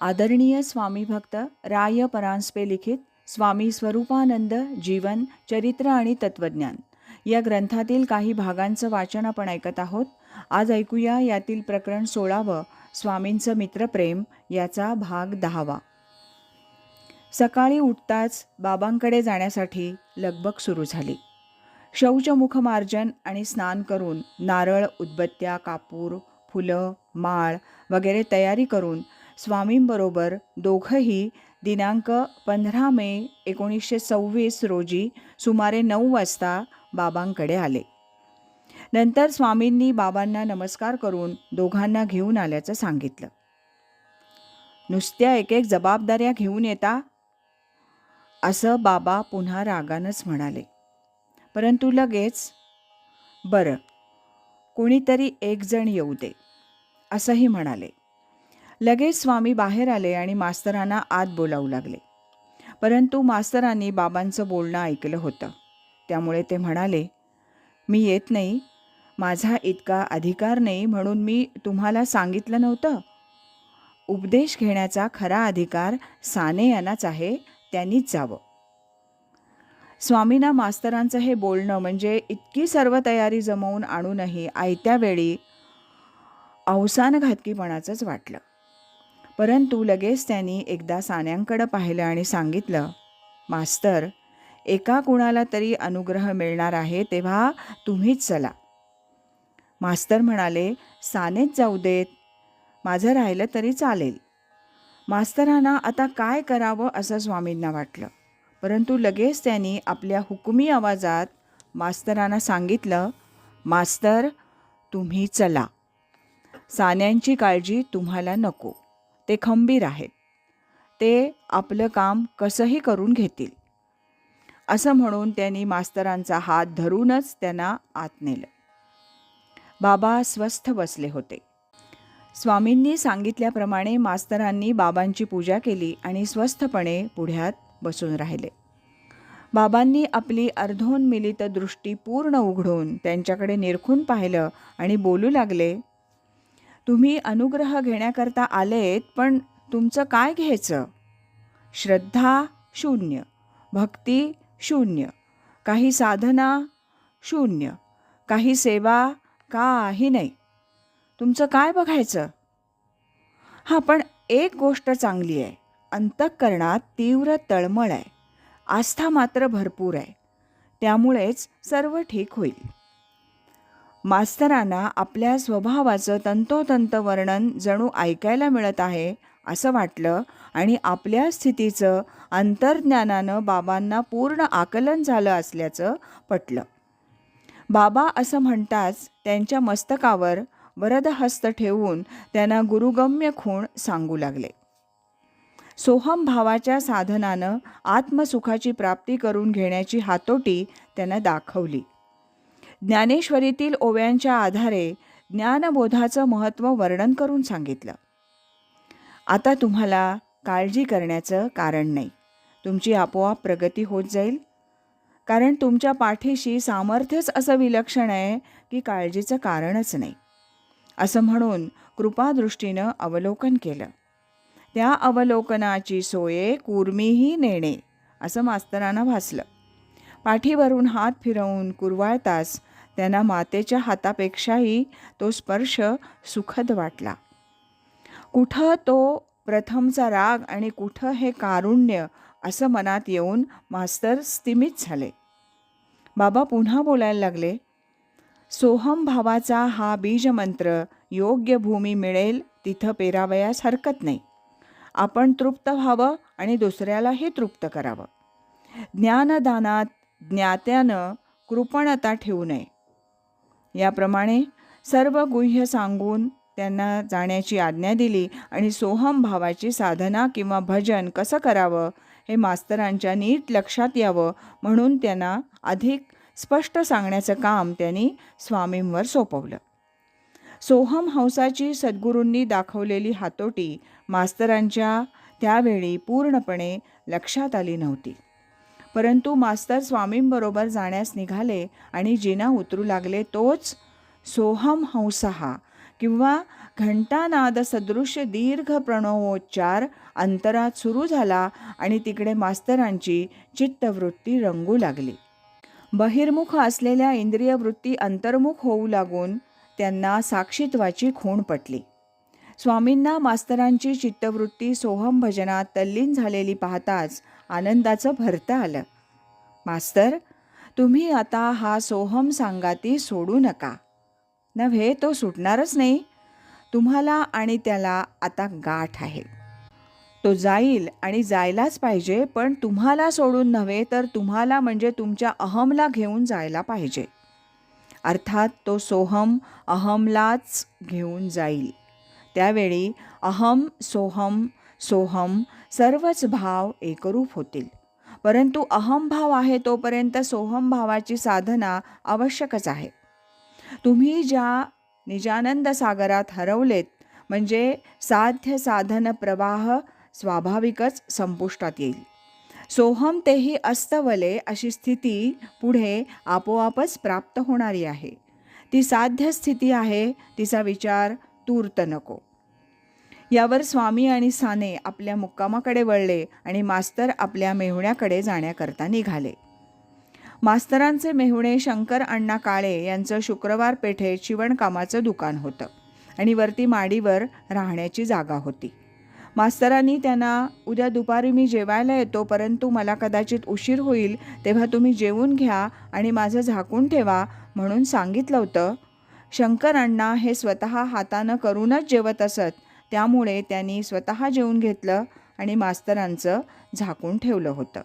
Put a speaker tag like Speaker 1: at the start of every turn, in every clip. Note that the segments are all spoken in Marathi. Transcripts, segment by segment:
Speaker 1: आदरणीय स्वामी भक्त राय परांजपे लिखित स्वामी स्वरूपानंद जीवन चरित्र आणि तत्वज्ञान. या ग्रंथातील काही भागांचं वाचन आपण ऐकत आहोत. आज ऐकूया यातील प्रकरण सोळावं स्वामींचं मित्रप्रेम याचा भाग दहावा. सकाळी उठताच बाबांकडे जाण्यासाठी लगबग सुरू झाली. शौचमुखमार्जन आणि स्नान करून नारळ उदबत्त्या कापूर फुलं माळ वगैरे तयारी करून स्वामींबरोबर दोघंही दिनांक पंधरा मे एकोणीसशे सव्वीस रोजी सुमारे नऊ वाजता बाबांकडे आले. नंतर स्वामींनी बाबांना नमस्कार करून दोघांना घेऊन आल्याचं सांगितलं. नुसत्या एक एक जबाबदाऱ्या घेऊन येता? असं बाबा पुन्हा रागानंच म्हणाले. परंतु लगेच बरं कोणीतरी एकजण येऊ दे असंही म्हणाले. लगेच स्वामी बाहेर आले आणि मास्तरांना आत बोलावू लागले. परंतु मास्तरांनी बाबांचं बोलणं ऐकलं होतं. त्यामुळे ते म्हणाले मी येत नाही. माझा इतका अधिकार नाही म्हणून मी तुम्हाला सांगितलं नव्हतं. उपदेश घेण्याचा खरा अधिकार साने यांनाच आहे त्यांनीच जावं. स्वामींना मास्तरांचं हे बोलणं म्हणजे इतकी सर्व तयारी जमवून आणूनही आयत्यावेळी अवसानघातकीपणाचंच वाटलं. परंतु लगेच त्यांनी एकदा सान्यांकडं पाहिलं आणि सांगितलं मास्तर एका कुणाला तरी अनुग्रह मिळणार आहे तेव्हा तुम्हीच चला. मास्तर म्हणाले सानेच जाऊ देत. माझं राहिलं तरी चालेल. मास्तरांना आता काय करावं असं स्वामींना वाटलं. परंतु लगेच त्यांनी आपल्या हुकुमी आवाजात मास्तरांना सांगितलं मास्तर तुम्ही चला. सान्यांची काळजी तुम्हाला नको. ते खंबीर आहेत. ते आपलं काम कसंही करून घेतील. असं म्हणून त्यांनी मास्तरांचा हात धरूनच त्यांना आत नेलं. बाबा स्वस्थ बसले होते. स्वामींनी सांगितल्याप्रमाणे मास्तरांनी बाबांची पूजा केली आणि स्वस्थपणे पुढ्यात बसून राहिले. बाबांनी आपली अर्धोन्मिलित दृष्टी पूर्ण उघडून त्यांच्याकडे निरखून पाहिलं आणि बोलू लागले तुम्ही अनुग्रह घेण्याकरता आलेत पण तुमचं काय घ्यायचं? श्रद्धा शून्य भक्ती शून्य काही साधना शून्य काही सेवा काही नाही. तुमचं काय बघायचं? हां पण एक गोष्ट चांगली आहे. अंतःकरणात तीव्र तळमळ आहे. आस्था मात्र भरपूर आहे. त्यामुळेच सर्व ठीक होईल. मास्तरांना आपल्या स्वभावाचं तंतोतंत वर्णन जणू ऐकायला मिळत आहे असं वाटलं आणि आपल्या स्थितीचं अंतर्ज्ञानानं बाबांना पूर्ण आकलन झालं असल्याचं पटलं. बाबा असं म्हणताच त्यांच्या मस्तकावर वरदहस्त ठेवून त्यांना गुरुगम्य खूण सांगू लागले. सोहम भावाच्या साधनानं आत्मसुखाची प्राप्ती करून घेण्याची हातोटी त्यांना दाखवली. ज्ञानेश्वरीतील ओव्यांच्या आधारे ज्ञानबोधाचं महत्त्व वर्णन करून सांगितलं. आता तुम्हाला काळजी करण्याचं कारण नाही. तुमची आपोआप प्रगती होत जाईल. कारण तुमच्या पाठीशी सामर्थ्यच असं विलक्षण आहे की काळजीचं कारणच नाही. असं म्हणून कृपादृष्टीनं अवलोकन केलं. त्या अवलोकनाची सोये कुर्मीही नेणे असं मास्तरांना भासलं. पाठीवरून हात फिरवून कुरवाळतास त्यांना मातेच्या हातापेक्षाही तो स्पर्श सुखद वाटला. कुठं तो प्रथमचा राग आणि कुठं हे कारुण्य असं मनात येऊन मास्तर स्तिमित झाले. बाबा पुन्हा बोलायला लागले सोहम भावाचा हा बीजमंत्र योग्य भूमी मिळेल तिथं पेरावयास हरकत नाही. आपण तृप्त व्हावं आणि दुसऱ्यालाही तृप्त करावं. ज्ञानदानात ज्ञात्यानं कृपणता ठेवू नये. याप्रमाणे सर्व गुह्य सांगून त्यांना जाण्याची आज्ञा दिली आणि सोहम भावाची साधना किंवा भजन कसं करावं हे मास्तरांच्या नीट लक्षात यावं म्हणून त्यांना अधिक स्पष्ट सांगण्याचं काम त्यांनी स्वामींवर सोपवलं. सोहम हंसाची सद्गुरूंनी दाखवलेली हातोटी मास्तरांच्या त्यावेळी पूर्णपणे लक्षात आली नव्हती. परंतु मास्तर स्वामींबरोबर जाण्यास निघाले आणि जिना उतरू लागले तोच सोहम हंसहा किंवा घंटानाद सदृश दीर्घ प्रणवोच्चार अंतरात सुरू झाला आणि तिकडे मास्तरांची चित्तवृत्ती रंगू लागली. बहिर्मुख असलेल्या इंद्रियवृत्ती अंतर्मुख होऊ लागून त्यांना साक्षित्वाची खूण पटली. स्वामींना मास्तरांची चित्तवृत्ती सोहम भजनात तल्लीन झालेली पाहताच आनंदाचं भरतं आलं. मास्तर तुम्ही आता हा सोहम सांगाती सोडू नका. नव्हे तो सुटणारच नाही. तुम्हाला आणि त्याला आता गाठ आहे. तो जाईल आणि जायलाच पाहिजे पण तुम्हाला सोडून नव्हे तर तुम्हाला म्हणजे तुमच्या अहमला घेऊन जायला पाहिजे. अर्थात तो सोहम अहमलाच घेऊन जाईल. त्यावेळी अहम सोहम सोहम सर्वच भाव एकरूप होतील. परंतु अहम भाव आहे तोपर्यंत सोहम भावाची साधना आवश्यकच आहे. तुम्ही ज्या निजानंद सागरात हरवलेत म्हणजे साध्य साधन प्रवाह स्वाभाविकच संपुष्टात येईल. सोहम तेही अस्तवले अशी स्थिती पुढे आपोआपच प्राप्त होणारी आहे. ती साध्य स्थिती आहे तिचा विचार तूर्त नको. यावर स्वामी आणि साने आपल्या मुक्कामाकडे वळले आणि मास्तर आपल्या मेहुण्याकडे जाण्याकरता निघाले. मास्तरांचे मेहुणे शंकर अण्णा काळे यांचं शुक्रवार पेठेत शिवणकामाचं दुकान होतं आणि वरती माडीवर राहण्याची जागा होती. मास्तरांनी त्यांना उद्या दुपारी मी जेवायला येतो परंतु मला कदाचित उशीर होईल तेव्हा तुम्ही जेवून घ्या आणि माझं झाकून ठेवा म्हणून सांगितलं होतं शंकर अण्णा हे स्वतः हातानं करूनच जेवत असत. त्यामुळे त्यांनी स्वतः जेवून घेतलं आणि मास्तरांचं झाकून ठेवलं होतं.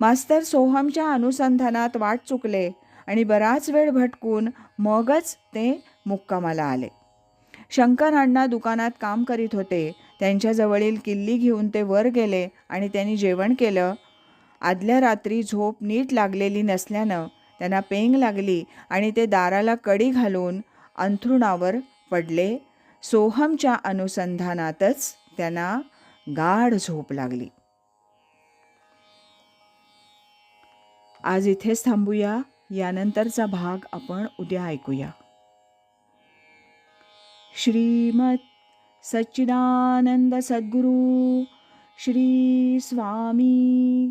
Speaker 1: मास्तर सोहमच्या अनुसंधानात वाट चुकले आणि बराच वेळ भटकून मगच ते मुक्कामाला आले. शंकर अण्णा दुकानात काम करीत होते. त्यांच्याजवळील किल्ली घेऊन ते वर गेले आणि त्यांनी जेवण केलं. आदल्या रात्री झोप नीट लागलेली नसल्यानं त्यांना पेंग लागली आणि ते दाराला कडी घालून अंथरुणावर पडले. सोहमच्या अनुसंधानातच त्यांना गाढ झोप लागली. आज इथेच थांबूया. यानंतरचा भाग आपण उद्या ऐकूया. श्रीमत सच्चिदानंद सद्गुरु श्री स्वामी